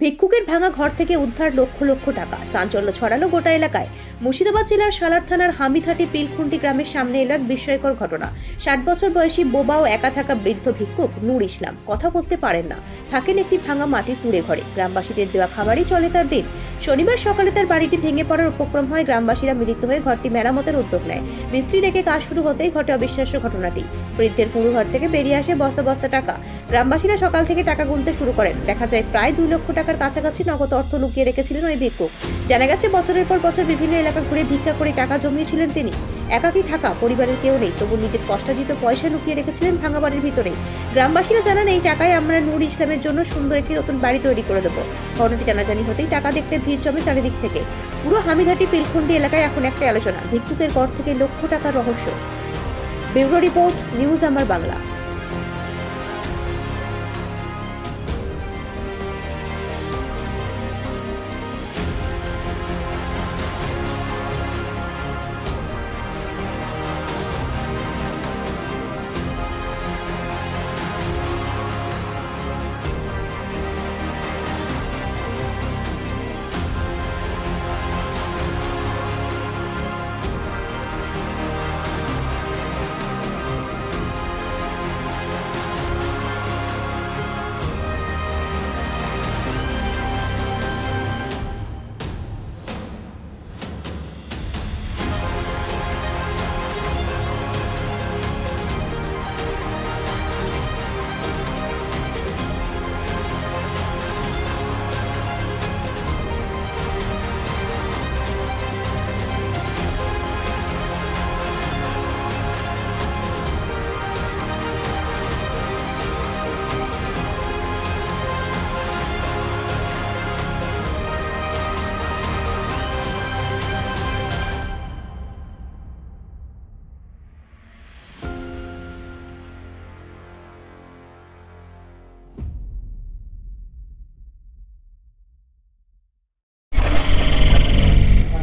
ভিক্ষুকের ভাঙা ঘর থেকে উদ্ধার লক্ষ লক্ষ টাকা। চাঞ্চল্য ছড়ালো গোটা এলাকায়। মুর্শিদাবাদ জেলার সালার থানার হামিথাটি পিলখুন্টি গ্রামের সামনে এলো এক বিস্ময়কর ঘটনা। ষাট বছর বয়সী বোবা ও একা থাকা বৃদ্ধ ভিক্ষুক নূর ইসলাম। কথা বলতে পারেন না। থাকেন একটি ভাঙা মাটির কুড়ে ঘরে। গ্রামবাসীদের দেওয়া খাবারই চলে তার দিন। শনিবার সকালে তার বাড়িটি ভেঙে পড়ার উপক্রম হয়। গ্রামবাসীরা মিলিত হয়ে ঘরটি মেরামতের উদ্যোগ নেয়। মিস্ত্রি ডেকে কাজ শুরু হতেই ঘটে অবিশ্বাস্য ঘটনাটি। বৃদ্ধের পুরো ঘর থেকে বেরিয়ে আসে বস্তা বস্তা টাকা। গ্রামবাসীরা সকাল থেকে টাকা গুনতে শুরু করেন। দেখা যায় প্রায় দুই লক্ষ টাকার কাছাকাছি নগদ অর্থ লুকিয়ে রেখেছিলেন ওই ভিক্ষুক জানা গেছে, বছরের পর বছর বিভিন্ন এলাকা ঘুরে ভিক্ষা করে টাকা জমিয়েছিলেন তিনি। একাকী থাকা পরিবারের কেউ নেই, তবু নিজের কষ্টার্জিত পয়সা লুকিয়ে রেখেছিলেন ভাঙা বাড়ির ভিতরেই গ্রামবাসীরা জানান, এই টাকায় আমরা নূর ইসলামের জন্য সুন্দর একটি নতুন বাড়ি তৈরি করে দেবো। ঘটনাটি জানাজানি হতেই টাকা দেখতে ভিড় জমে চারিদিক থেকে। পুরো হামিঘাটি পিলখুন্ডি এলাকায় এখন একটা আলোচনা, ভিক্ষুকের ঘর থেকে লক্ষ টাকার রহস্য। ব্যুরো রিপোর্ট, নিউজ আমার বাংলা।